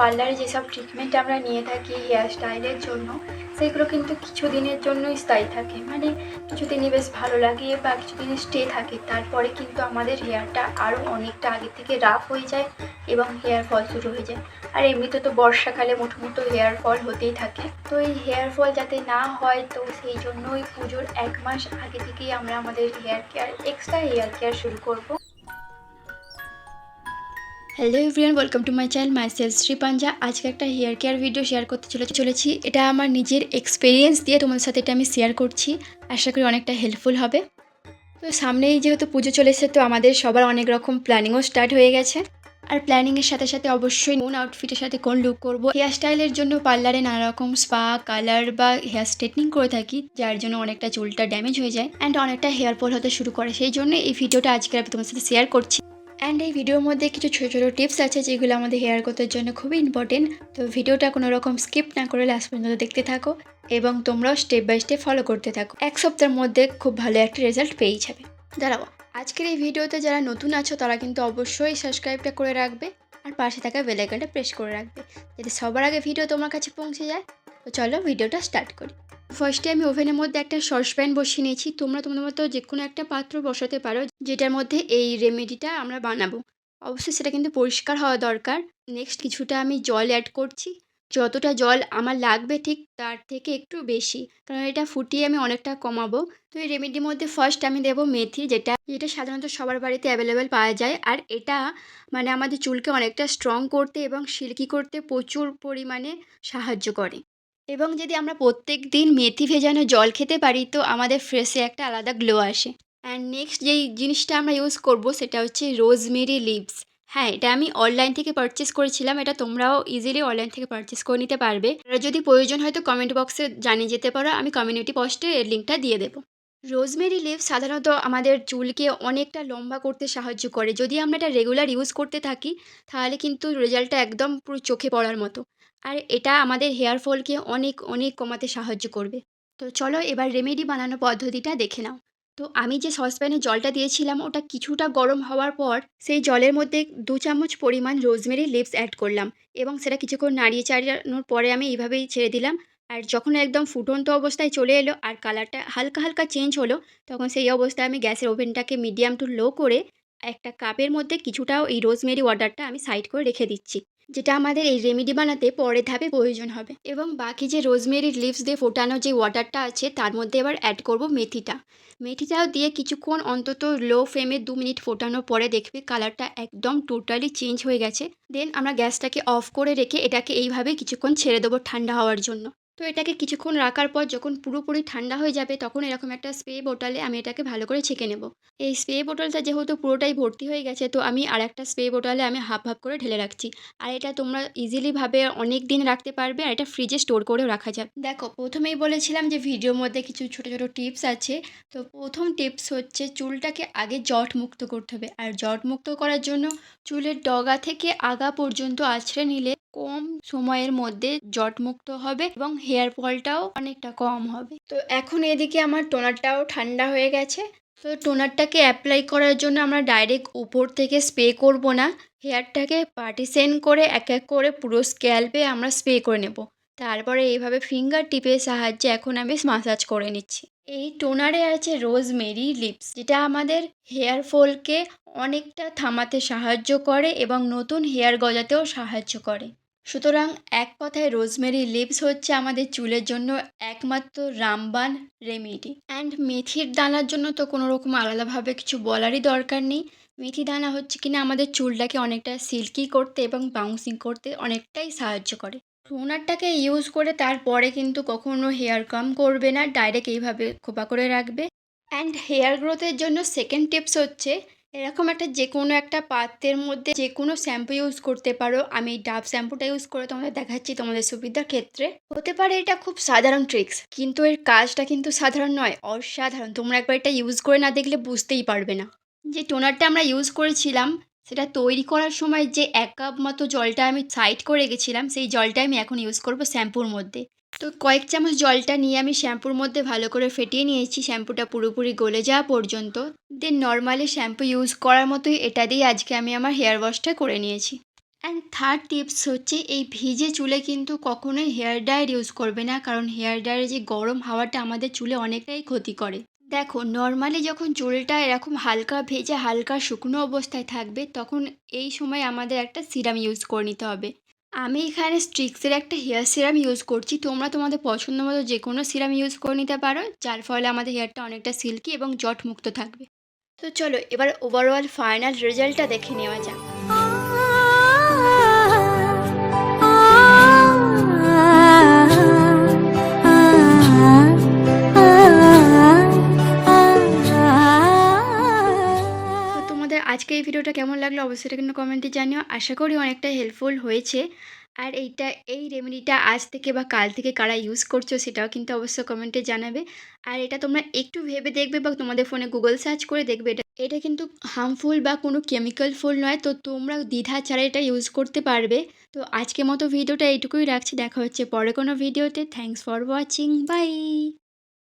পার্লারে যেসব ট্রিটমেন্ট আমরা নিয়ে থাকি হেয়ার স্টাইলের জন্য, সেগুলো কিন্তু কিছুদিনের জন্যই স্থায়ী থাকে। মানে কিছুদিনই বেশ ভালো লাগে বা কিছু কিছুদিন স্টে থাকে। তারপরে কিন্তু আমাদের হেয়ারটা আরও অনেকটা আগে থেকে রাফ হয়ে যায় এবং হেয়ার ফল শুরু হয়ে যায়। আর এমনিতে তো বর্ষাকালে মোটামুটি হেয়ার ফল হতেই থাকে। তো এই হেয়ার ফল যাতে না হয়, তো সেই জন্যই পুজোর এক মাস আগে থেকেই আমরা আমাদের hair care extra hair care শুরু করব। Hello everyone welcome to my channel myself Sripanja আজকে একটা হেয়ার কেয়ার ভিডিও শেয়ার করতে চলে চলেছি। এটা আমার নিজের এক্সপিরিয়েন্স দিয়ে তোমাদের সাথে এটা আমি শেয়ার করছি। আশা করি অনেকটা হেল্পফুল হবে। তো সামনেই যেহেতু পুজো চলেছে তো আমাদের সবার অনেক রকম প্ল্যানিংও স্টার্ট হয়ে গেছে। আর প্ল্যানিংয়ের সাথে সাথে অবশ্যই কোন আউটফিটের সাথে কোন লুক করব। হেয়ার স্টাইলের জন্য পার্লারে নানা রকম স্পা কালার বা হেয়ার স্ট্রেটনিং করে থাকি, যার জন্য অনেকটা চুলটা ড্যামেজ হয়ে যায়। অ্যান্ড অনেকটা হেয়ার ফল হতে শুরু করে। সেই জন্য এই ভিডিওটা আজকে আমি তোমার সাথে শেয়ার করছি। অ্যান্ড এই ভিডিওর মধ্যে কিছু ছোটো ছোটো টিপস আছে যেগুলো আমাদের হেয়ার গ্রোথের জন্য খুবই ইম্পর্টেন্ট তো ভিডিওটা কোনো রকম স্কিপ না করে লাস্ট পর্যন্ত দেখতে থাকো এবং তোমরাও স্টেপ বাই স্টেপ ফলো করতে থাকো। এক সপ্তাহের মধ্যে খুব ভালো একটা রেজাল্ট পেয়েই যাবে। দাঁড়াও, আজকের এই ভিডিওতে যারা নতুন আছো তারা কিন্তু অবশ্যই সাবস্ক্রাইবটা করে রাখবে আর পাশে থাকা বেলাইকনটা প্রেস করে রাখবে। যাতে সবার আগে ভিডিও তোমার কাছে পৌঁছে যায়। তো চলো ভিডিওটা স্টার্ট করি। ফার্স্টে আমি ওভেনের মধ্যে একটা সসপ্যান বসিয়ে নিয়েছি। তোমরা তোমাদের মতো যে কোনো একটা পাত্র বসাতে পারো, যেটার মধ্যে এই রেমেডিটা আমরা বানাবো। অবশ্যই সেটা কিন্তু পরিষ্কার হওয়া দরকার। নেক্সট কিছুটা আমি জল অ্যাড করছি। যতটা জল আমার লাগবে ঠিক তার থেকে একটু বেশি, কারণ এটা ফুটিয়ে আমি অনেকটা কমাবো। তো এই রেমেডির মধ্যে ফার্স্ট আমি দেবো মেথি, যেটা যেটা সাধারণত সবার বাড়িতে অ্যাভেলেবেল পাওয়া যায়। আর এটা মানে আমাদের চুলকে অনেকটা স্ট্রং করতে এবং সিল্কি করতে প্রচুর পরিমাণে সাহায্য করে। এবং যদি আমরা প্রত্যেক দিন মেথি ভেজানো জল খেতে পারি, তো আমাদের ফ্রেশে একটা আলাদা গ্লো আসে। অ্যান্ড নেক্সট যেই জিনিসটা আমরা ইউজ করব, সেটা হচ্ছে রোজমেরি লিভস হ্যাঁ এটা আমি অনলাইন থেকে পারচেস করেছিলাম, এটা তোমরাও ইজিলি অনলাইন থেকে পারচেস করে নিতে পারবে। যদি প্রয়োজন হয়, তো কমেন্ট বক্সে জানিয়ে যেতে পারো, আমি কমিউনিটি পোস্টে এর লিঙ্কটা দিয়ে দেবো। রোজমেরি লিভ সাধারণত আমাদের চুলকে অনেকটা লম্বা করতে সাহায্য করে। যদি আমরা এটা রেগুলার ইউজ করতে থাকি, তাহলে কিন্তু রেজাল্টটা একদম পুরো চোখে পড়ার মতো। আর এটা আমাদের হেয়ার ফলকে অনেক অনেক কমাতে সাহায্য করবে। তো চলো এবার রেমেডি বানানোর পদ্ধতিটা দেখে নাও। তো আমি যে সসপ্যানে জলটা দিয়েছিলাম, ওটা কিছুটা গরম হওয়ার পর সেই জলের মধ্যে দু চামচ পরিমাণ রোজমেরি লিপস অ্যাড করলাম এবং সেটা কিছুক্ষণ নাড়িয়ে চাড়ানোর পরে আমি এইভাবেই ছেড়ে দিলাম। আর যখন একদম ফুটন্ত অবস্থায় চলে এলো আর কালারটা হালকা হালকা চেঞ্জ হলো, তখন সেই অবস্থায় আমি গ্যাসের ওভেনটাকে মিডিয়াম টু লো করে একটা কাপের মধ্যে কিছুটাও এই রোজমেরি ওয়াটারটা আমি সাইড করে রেখে দিচ্ছি। যেটা আমাদের এই রেমেডি বানাতে পরে ধাপে প্রয়োজন হবে। এবং বাকি যে রোজমেরির লিভস দিয়ে ফোটানো যে ওয়াটারটা আছে, তার মধ্যে এবার অ্যাড করব মেথিটা। মেথিটাও দিয়ে কিছুক্ষণ অন্তত লো ফ্লেমে দু মিনিট ফোটানোর পরে দেখবে কালারটা একদম টোটালি চেঞ্জ হয়ে গেছে। দেন আমরা গ্যাসটাকে অফ করে রেখে এটাকে এইভাবে কিছুক্ষণ ছেড়ে দেবো ঠান্ডা হওয়ার জন্য। তো এটাকে কিছুক্ষণ রাখার পর যখন পুরোপুরি ঠান্ডা হয়ে যাবে তখন এরকম একটা স্প্রে বোটলে আমি এটাকে ভালো করে ছেঁকে নেব। এই স্প্রে বোটলটা যেহেতু পুরোটাই ভর্তি হয়ে গেছে তো আমি আর একটা স্প্রে বোটলে আমি হাফ হাফ করে ঢেলে রাখছি। আর এটা তোমরা ইজিলিভাবে অনেক দিন রাখতে পারবে আর এটা ফ্রিজে স্টোর করেও রাখা যাবে। দেখো, প্রথমেই বলেছিলাম যে ভিডিওর মধ্যে কিছু ছোটো ছোটো টিপস আছে। তো প্রথম টিপস হচ্ছে চুলটাকে আগে জট মুক্ত করতে হবে। আর জট মুক্ত করার জন্য চুলের ডগা থেকে আগা পর্যন্ত আছড়ে নিলে কম সময়ের মধ্যে জট মুক্ত হবে এবং হেয়ার ফলটাও অনেকটা কম হবে। তো এখন এদিকে আমার টোনারটাও ঠান্ডা হয়ে গেছে। তো টোনারটাকে অ্যাপ্লাই করার জন্য আমরা ডাইরেক্ট উপর থেকে স্প্রে করব না। হেয়ারটাকে পার্টিসেন করে এক এক করে পুরো স্ক্যাল্পে আমরা স্প্রে করে নেব। তারপরে এইভাবে ফিঙ্গার টিপের সাহায্যে এখন আমি মাসাজ করে নিচ্ছি। এই টোনারে আছে রোজমেরি লিপস যেটা আমাদের হেয়ার ফলকে অনেকটা থামাতে সাহায্য করে এবং নতুন হেয়ার গজাতেও সাহায্য করে। সুতরাং এক কথায় রোজমেরি লিভস হচ্ছে আমাদের চুলের জন্য একমাত্র রামবান রেমেডি। অ্যান্ড মেথির দানার জন্য তো কোনো রকম আলাদাভাবে কিছু বলারই দরকার নেই। মেথি দানা হচ্ছে কিনা আমাদের চুলটাকে অনেকটা সিল্কি করতে এবং বাউন্সিং করতে অনেকটাই সাহায্য করে। টোনারটাকে ইউজ করে তারপরে কিন্তু কখনো হেয়ার কাম করবে না ডাইরেক্ট এইভাবে খোপা করে রাখবে। অ্যান্ড হেয়ার গ্রোথের জন্য সেকেন্ড টিপস হচ্ছে এরকম একটা যে কোনো একটা পাত্রের মধ্যে যে কোনো শ্যাম্পু ইউজ করতে পারো। আমি ডাব শ্যাম্পুটা ইউজ করে তোমাদের দেখাচ্ছি তোমাদের সুবিধার ক্ষেত্রে। হতে পারে এটা খুব সাধারণ ট্রিক্স কিন্তু এর কাজটা কিন্তু সাধারণ নয়, অসাধারণ। তোমরা একবার এটা ইউজ করে না দেখলে বুঝতেই পারবে না। যে টোনারটা আমরা ইউজ করেছিলাম, সেটা তৈরি করার সময় যে এক কাপ মতো জলটা আমি সাইড করে গেছিলাম সেই জলটা আমি এখন ইউজ করব শ্যাম্পুর মধ্যে। তো কয়েক চামচ জলটা নিয়ে আমি শ্যাম্পুর মধ্যে ভালো করে ফেটিয়ে নিয়েছি। শ্যাম্পুটা পুরোপুরি গলে যাওয়া পর্যন্ত। দেন নর্মালি শ্যাম্পু ইউজ করার মতোই এটা দিয়ে আজকে আমি আমার হেয়ার ওয়াশটা করে নিয়েছি। অ্যান্ড থার্ড টিপস হচ্ছে এই ভিজে চুলে কিন্তু কখনোই হেয়ার ড্রায়ার ইউজ করবে না। কারণ হেয়ার ড্রায়ারে যে গরম হাওয়াটা আমাদের চুলে অনেকটাই ক্ষতি করে। দেখো নর্মালি যখন চুলটা এরকম হালকা ভেজে হালকা শুকনো অবস্থায় থাকবে, তখন এই সময় আমাদের একটা সিরাম ইউজ করে নিতে হবে। আমি এখানে স্ট্রিক্সের একটা হেয়ার সিরাম ইউজ করছি। তোমরা তোমাদের পছন্দ মতো যে কোনো সিরাম ইউজ করে নিতে পারো, যার ফলে আমাদের হেয়ারটা অনেকটা সিল্কি এবং জট মুক্ত থাকবে। তো চলো, এবার ওভারঅল ফাইনাল রেজাল্টটা দেখে নেওয়া যাক। ভিডিওটা কেমন লাগল অবশ্যই এটা কিন্তু কমেন্টে জানিও। আশা করি অনেকটা হেল্পফুল হয়েছে। আর এইটা, এই রেমেডিটা আজ থেকে বা কাল থেকে কারা ইউজ করছ সেটাও কিন্তু অবশ্যই কমেন্টে জানাবে। আর এটা তোমরা একটু ভেবে দেখবে বা তোমাদের ফোনে গুগল সার্চ করে দেখবে এটা। এটা কিন্তু হার্মফুল বা কোনো কেমিক্যাল ফুল নয়, তো তোমরা দ্বিধা ছাড়া এটা ইউজ করতে পারবে। তো আজকের মতো ভিডিওটা এইটুকুই রাখছি, দেখা হচ্ছে পরে কোনো ভিডিওতে। Thanks for watching by